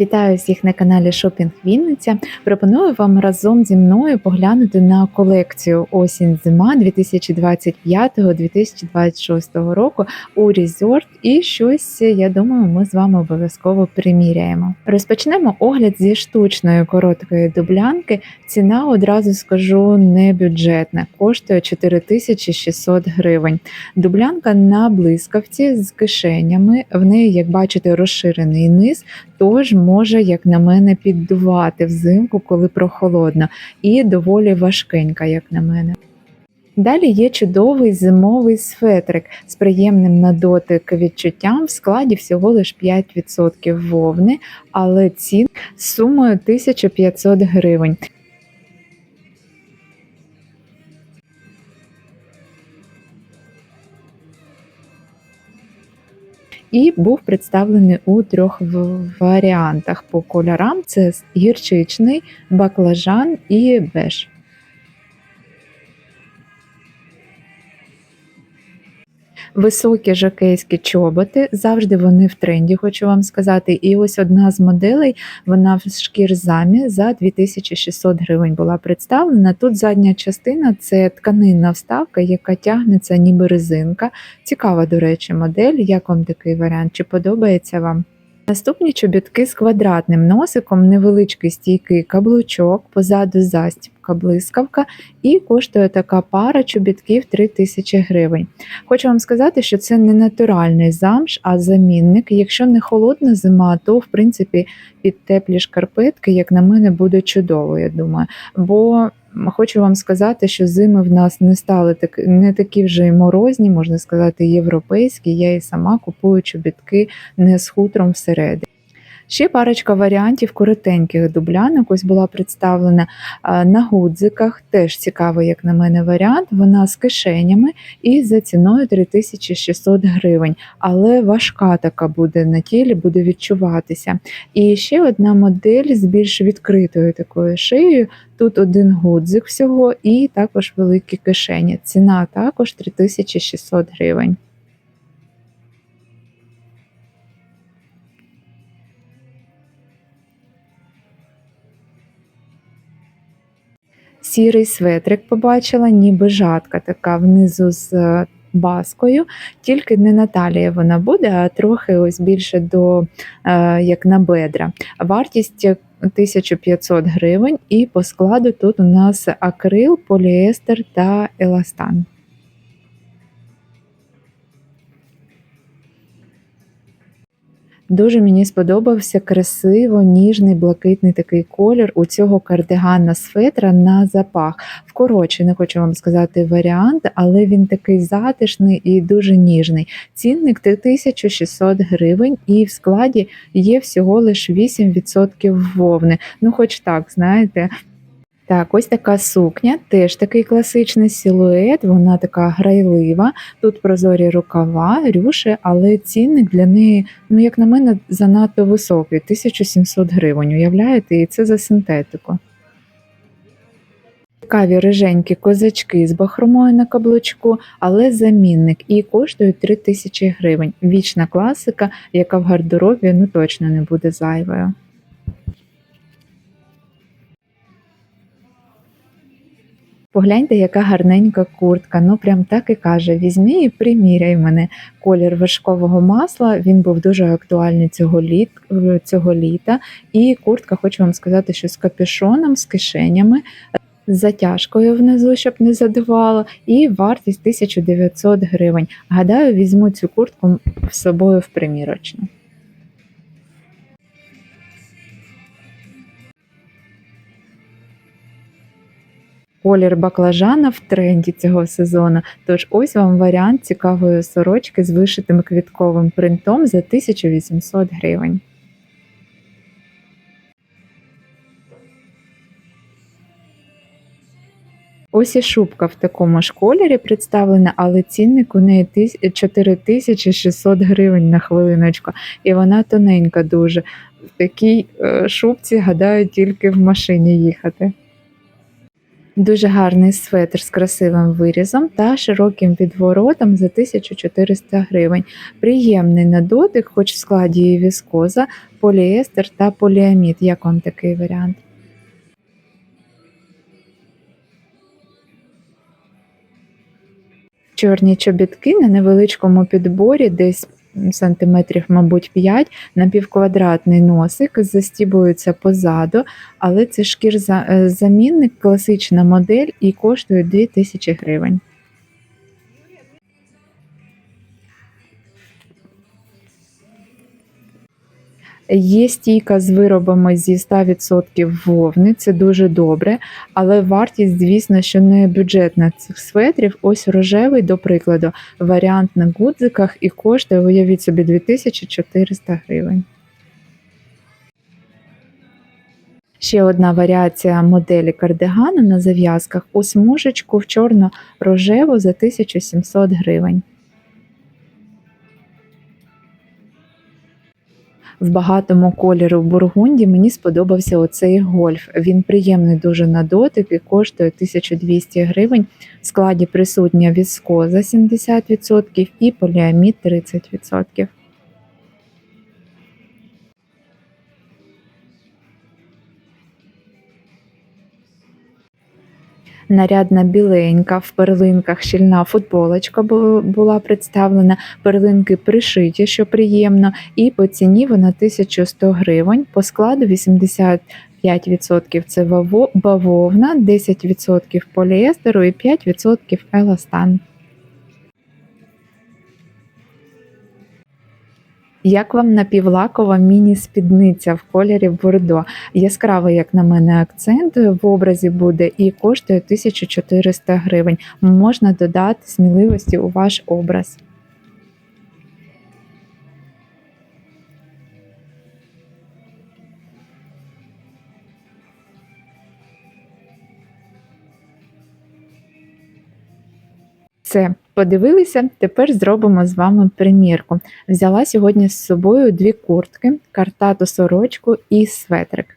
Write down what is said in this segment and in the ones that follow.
Вітаю всіх на каналі Шопінг Вінниця. Пропоную вам разом зі мною поглянути на колекцію осінь-зима 2025-2026 року у Resort і щось, я думаю, ми з вами обов'язково приміряємо. Розпочнемо огляд зі штучної короткої дублянки. Ціна одразу скажу не бюджетна, коштує 4600 гривень. Дублянка на блискавці з кишенями. В неї, як бачите, розширений низ, тож може, як на мене, піддувати взимку, коли прохолодно, і доволі важкенька, як на мене. Далі є чудовий зимовий светрик з приємним на дотик відчуттям в складі всього лиш 5% вовни, але цін сумою 1500 гривень. І був представлений у трьох варіантах по кольорам: це гірчичний, баклажан і беж. Високі жакейські чоботи, завжди вони в тренді, хочу вам сказати. І ось одна з моделей, вона в шкірзамі за 2600 гривень була представлена. Тут задня частина це тканинна вставка, яка тягнеться ніби резинка. Цікава, до речі, модель. Як вам такий варіант? Чи подобається вам? Наступні чобітки з квадратним носиком, невеличкий стійкий каблучок, позаду застібка блискавка, і коштує така пара чобітків 3000 гривень. Хочу вам сказати, що це не натуральний замш, а замінник. Якщо не холодна зима, то в принципі під теплі шкарпетки, як на мене, буде чудово, я думаю. Бо хочу вам сказати, що зими в нас не стали так, не такі вже й морозні, можна сказати, європейські. Я і сама купую чобітки не з хутром всередині. Ще парочка варіантів коротеньких дублянок. Ось була представлена на гудзиках. Теж цікавий, як на мене, варіант. Вона з кишенями і за ціною 3600 гривень. Але важка така буде на тілі, буде відчуватися. І ще одна модель з більш відкритою такою шиєю. Тут один гудзик всього, і також великі кишені. Ціна також 3600 гривень. Сірий светрик побачила, ніби жатка така внизу з е, баскою, тільки не на талії вона буде, а трохи ось більше до е, як на бедра. Вартість 1500 гривень, і по складу тут у нас акрил, поліестер та еластан. Дуже мені сподобався красиво ніжний блакитний такий колір у цього кардигана светра на запах. Вкорочений, хочу вам сказати, варіант, але він такий затишний і дуже ніжний. Цінник 3600 гривень, і в складі є всього лише 8% вовни. Ну, хоч так, знаєте. Так, ось така сукня, теж такий класичний силует, вона така грайлива. Тут прозорі рукава, рюші, але цінник для неї, ну як на мене, занадто високий 1700 гривень. Уявляєте, і це за синтетику. Цікаві риженькі козачки з бахромою на каблучку, але замінник і коштують 3000 гривень. Вічна класика, яка в гардеробі ну точно не буде зайвою. Погляньте, яка гарненька куртка. Ну прям так і каже: візьми і приміряй мене. Колір вершкового масла. Він був дуже актуальний цього літ, цього літа. І куртка, хочу вам сказати, що з капюшоном, з кишенями. З затяжкою внизу, щоб не задувало, і вартість 1900 гривень. Гадаю, візьму цю куртку з собою в примірочну. Колір баклажана в тренді цього сезону. Тож ось вам варіант цікавої сорочки з вишитим квітковим принтом за 1800 гривень. Ось і шубка в такому ж кольорі представлена, але цінник у неї 4600 гривень на хвилиночку, і вона тоненька дуже. В такій е, шубці, гадаю, тільки в машині їхати. Дуже гарний светр з красивим вирізом та широким відворотом за 1400 гривень. Приємний на дотик, хоч в складі і віскоза, поліестер та поліамід. Як вам такий варіант? Чорні чобітки на невеличкому підборі, десь сантиметрів, мабуть, 5, напівквадратний носик, застібується позаду, але це шкір е, замінник, класична модель і коштує 2000 гривень. Є стійка з виробами зі 100% вовни, це дуже добре, але вартість, звісно, що не бюджетна цих светрів. Ось рожевий, до прикладу, варіант на гудзиках і коштує, уявіть собі, 2400 гривень. Ще одна варіація моделі кардигану на зав'язках у смужечку в чорно-рожеву за 1700 гривень. В багатому кольору бургунді мені сподобався оцей гольф. Він приємний дуже на дотик і коштує 1200 гривень. В складі присутня віскоза 70% і поліамід 30%. Нарядна біленька в перлинках щільна футболочка бу- була представлена. Перлинки пришиті, що приємно, і по ціні вона 1100 гривень. По складу 85% це ваво- бавовна, 10% поліестеру і 5% еластан. Як вам напівлакова міні-спідниця в кольорі бордо? Яскравий, як на мене, акцент в образі буде і коштує 1400 гривень. Можна додати сміливості у ваш образ. Все, подивилися. Тепер зробимо з вами примірку. Взяла сьогодні з собою дві куртки, картату сорочку і светрик.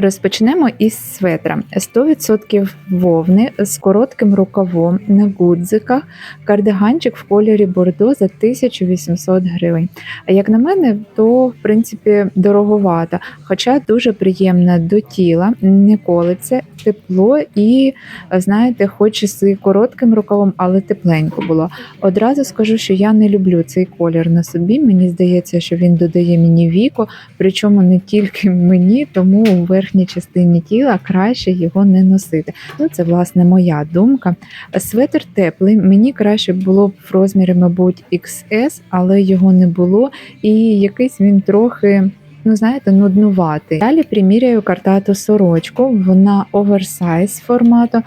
Розпочнемо із светра. 100% вовни з коротким рукавом на гудзиках, кардиганчик в кольорі бордо за 1800 гривень. А як на мене, то в принципі дороговато, хоча дуже приємна до тіла, не колиться, тепло і, знаєте, хоч з коротким рукавом, але тепленько було. Одразу скажу, що я не люблю цей колір на собі. Мені здається, що він додає мені віку, причому не тільки мені, тому у верхній частині тіла краще його не носити. Ну, це власне моя думка. Светр теплий, мені краще було б в розмірі, мабуть, XS, але його не було, і якийсь він трохи. Ну, знаєте, нуднуватий. Далі приміряю картату сорочку. Вона оверсайз формату,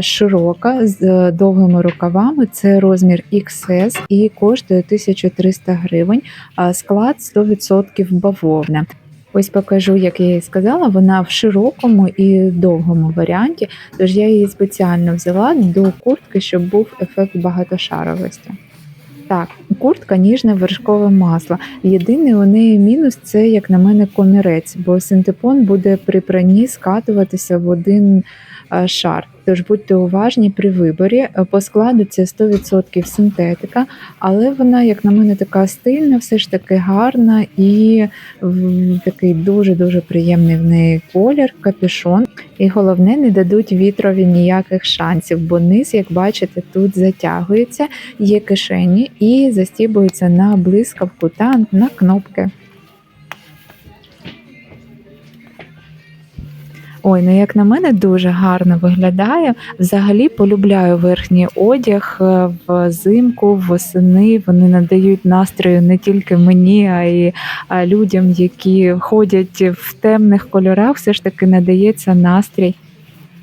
широка з е, довгими рукавами. Це розмір XS і коштує 1300 гривень. Склад 100% бавовна. Ось покажу, як я їй сказала, вона в широкому і довгому варіанті, тож я її спеціально взяла до куртки, щоб був ефект багатошаровості. Так, куртка ніжне вершкове масло. Єдиний у неї мінус це, як на мене, комірець, бо синтепон буде при пранні скатуватися в один е, шар. Тож будьте уважні при виборі. Е, По складу це 100% синтетика, але вона, як на мене, така стильна, все ж таки гарна і такий дуже-дуже приємний в неї колір, капюшон. І головне, не дадуть вітрові ніяких шансів, бо низ, як бачите, тут затягується, є кишені і застібується на блискавку та на кнопки. Ой, ну як на мене, дуже гарно виглядає. Взагалі полюбляю верхній одяг е, взимку, восени. Вони надають настрою не тільки мені, а й людям, які ходять в темних кольорах. Все ж таки надається настрій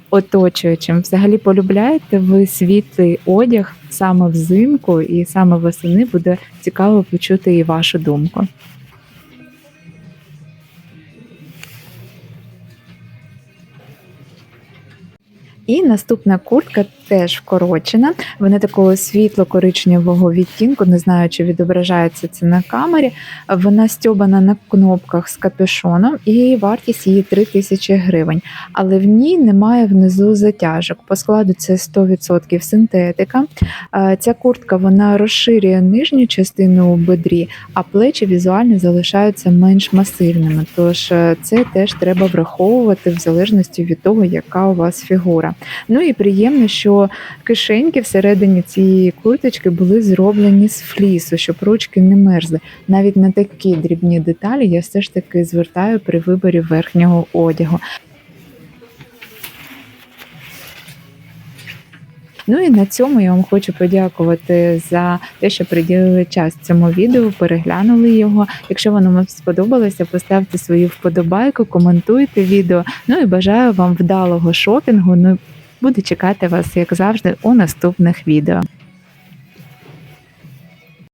оточуючим. Взагалі полюбляєте ви світлий одяг саме взимку, і саме восени буде цікаво почути і вашу думку. І наступна куртка теж вкорочена. Вона такого світло-коричневого відтінку, не знаю, чи відображається це на камері. Вона стьобана на кнопках з капюшоном, і вартість її 3000 гривень. Але в ній немає внизу затяжок. По складу це 100% синтетика. Е, Ця куртка вона розширює нижню частину у бедрі, а плечі візуально залишаються менш масивними. Тож е, це теж треба враховувати в залежності від того, яка у вас фігура. Ну і приємно, що кишеньки всередині цієї курточки були зроблені з флісу, щоб ручки не мерзли. Навіть на такі дрібні деталі я все ж таки звертаю при виборі верхнього одягу. Ну і на цьому я вам хочу подякувати за те, що приділили час цьому відео, переглянули його. Якщо воно вам сподобалося, поставте свою вподобайку, коментуйте відео. Ну і бажаю вам вдалого шопінгу. Буду чекати вас, як завжди, у наступних відео.